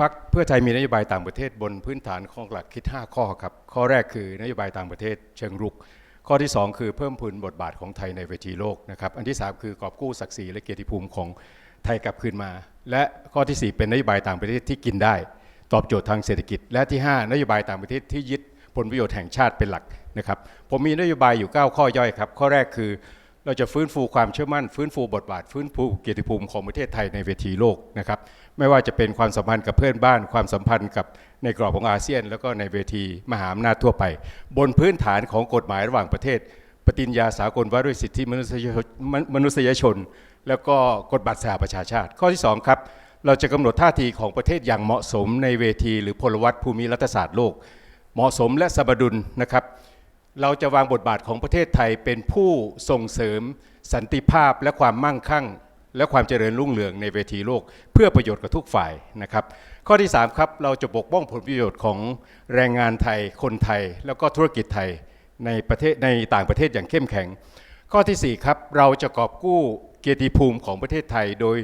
พักเพื่อไทยมีนโยบายต่างประเทศบนพื้นฐานของหลักคิด 5 ข้อครับ ข้อแรกคือนโยบายต่างประเทศเชิงรุก ข้อที่ 2 คือเพิ่มพูนบทบาทของไทยในเวทีโลกนะครับ อันที่ 3 คือกอบกู้ศักดิ์ศรีและเกียรติภูมิของไทยกลับคืนมา และข้อทีสี่4 เป็นนโยบายต่างประเทศที่กินได้ ตอบโจทย์ทางเศรษฐกิจ และที่ 5 นโยบายต่างประเทศที่ยึดผลประโยชน์แห่งชาติเป็นหลักนะครับ ผมมีนโยบายอยู่ 9 ข้อย่อยครับ ข้อแรกคือ เราจะฟื้นฟูความเชื่อมั่น ฟื้นฟูบทบาท ฟื้นฟูเกียรติภูมิของประเทศไทยในเวทีโลกนะครับไม่ว่าจะเป็นความสัมพันธ์กับเพื่อนบ้าน ความสัมพันธ์กับในกรอบของอาเซียน แล้วก็ในเวทีมหาอำนาจทั่วไป บนพื้นฐานของกฎหมายระหว่างประเทศ ปฏิญญาสากลว่าด้วยสิทธิมนุษยชนมนุษยชน แล้วก็กฎบัตรสหประชาชาติ ข้อที่สองครับ เราจะกำหนดท่าทีของประเทศอย่างเหมาะสมในเวที หรือพลวัตภูมิรัฐศาสตร์โลก เหมาะสมและสมดุลนะครับ เราจะวางบทบาทของประเทศไทยเป็นผู้ส่งเสริมสันติภาพและความมั่งคั่ง และความเจริญรุ่งเรืองในเวทีโลก เพื่อประโยชน์กับทุกฝ่ายนะครับ ข้อที่3ครับเราจะปกป้องผลประโยชน์ของแรงงานไทยคนไทย แล้วก็ธุรกิจไทยในประเทศในต่างประเทศอย่างเข้มแข็ง ข้อทีสี่4ครับเราจะกอบกู้เกียรติภูมิของประเทศไทย โดย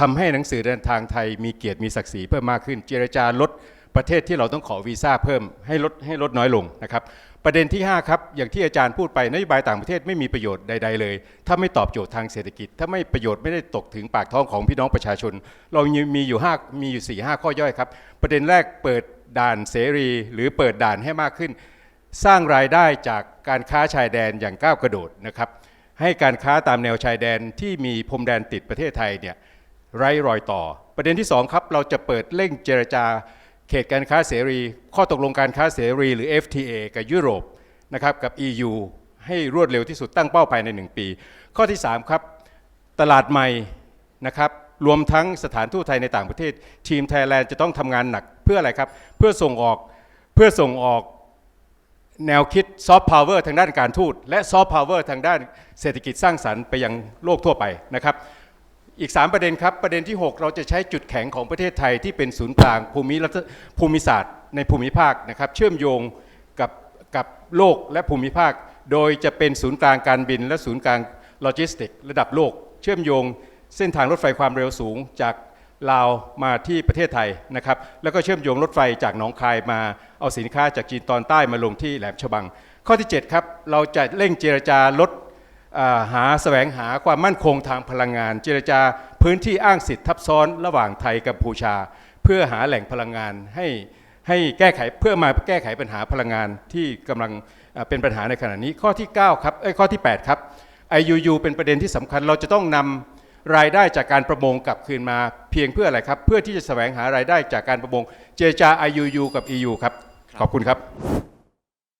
ทำให้หนังสือเดินทางไทยมีเกียรติมีศักดิ์ศรีเพิ่มมากขึ้น เจรจาลด ประเทศที่เราต้องขอวีซ่าเพิ่มให้ลดให้ลดน้อยลงนะครับ ประเด็นที่ 5 ครับ อย่างที่อาจารย์พูดไปนโยบายต่างประเทศไม่มีประโยชน์ใด ๆ เลย ถ้าไม่ตอบโจทย์ทางเศรษฐกิจ ถ้าไม่ประโยชน์ไม่ได้ตกถึงปากท้องของพี่น้องประชาชน เรามีอยู่5มีอยู่4 5ข้อย่อยครับ ประเด็นแรกเปิดด่านเสรี หรือเปิดด่านให้มากขึ้น สร้างรายได้จากการค้าชายแดนอย่างก้าวกระโดดนะครับให้การค้าตามแนวชายแดนที่มีพรมแดนติดประเทศไทยเนี่ยไร้รอยต่อ ประเด็นที่สองครับ เราจะเปิดเร่งเจรจา เขตการค้าเสรี ข้อตกลงการค้าเสรี หรือ FTA กับยุโรปนะครับกับ EU ให้รวดเร็วที่สุดตั้งเป้าภายใน 1 ปี ข้อที่ 3 ครับตลาดใหม่นะครับรวมทั้งสถานทูตไทยในต่างประเทศ ทีมไทยแลนด์จะต้องทำงานหนักเพื่ออะไรครับ เพื่อส่งออกเพื่อส่งออกแนวคิดซอฟต์พาวเวอร์ทางด้านการทูต และซอฟต์พาวเวอร์ทางด้านเศรษฐกิจสร้างสรรค์ไปยังโลกทั่วไปนะครับ อีก 3 ประเด็นครับ ประเด็นที่ 6 เราจะใช้จุดแข็งของประเทศไทยที่เป็นศูนย์กลางภูมิรัฐภูมิศาสตร์ในภูมิภาคนะครับเชื่อมโยงกับกับโลกและภูมิภาค โดยจะเป็นศูนย์กลางการบิน และศูนย์กลางโลจิสติก ระดับโลก เชื่อมโยงเส้นทางรถไฟความเร็วสูงจากลาวมาที่ประเทศไทยนะครับแล้วก็เชื่อมโยงรถไฟจากหนองคายมาเอาสินค้าจากจีนตอนใต้มาลงที่แหลมฉบัง ข้อที่ 7 ครับ เราจะเร่งเจรจาลด อ่าหาแสวงหาความมั่นคงทางพลังงาน เจรจาพื้นที่อ้างสิทธิ์ทับซ้อนระหว่างไทยกับกัมพูชา เพื่อหาแหล่งพลังงานให้ให้แก้ไขเพื่อมาแก้ไขปัญหาพลังงานที่กำลังเป็นปัญหาในขณะนี้ข้อที่9ครับเอ้ข้อที่ 8 ครับ IUU เป็นประเด็นที่สำคัญเราจะต้องนำรายได้จากการประมงกลับคืนมาเพียงเพื่ออะไรครับ เพื่อที่จะแสวงหารายได้จากการประมงเจรจา IUU กับ EU ครับ ขอบคุณครับ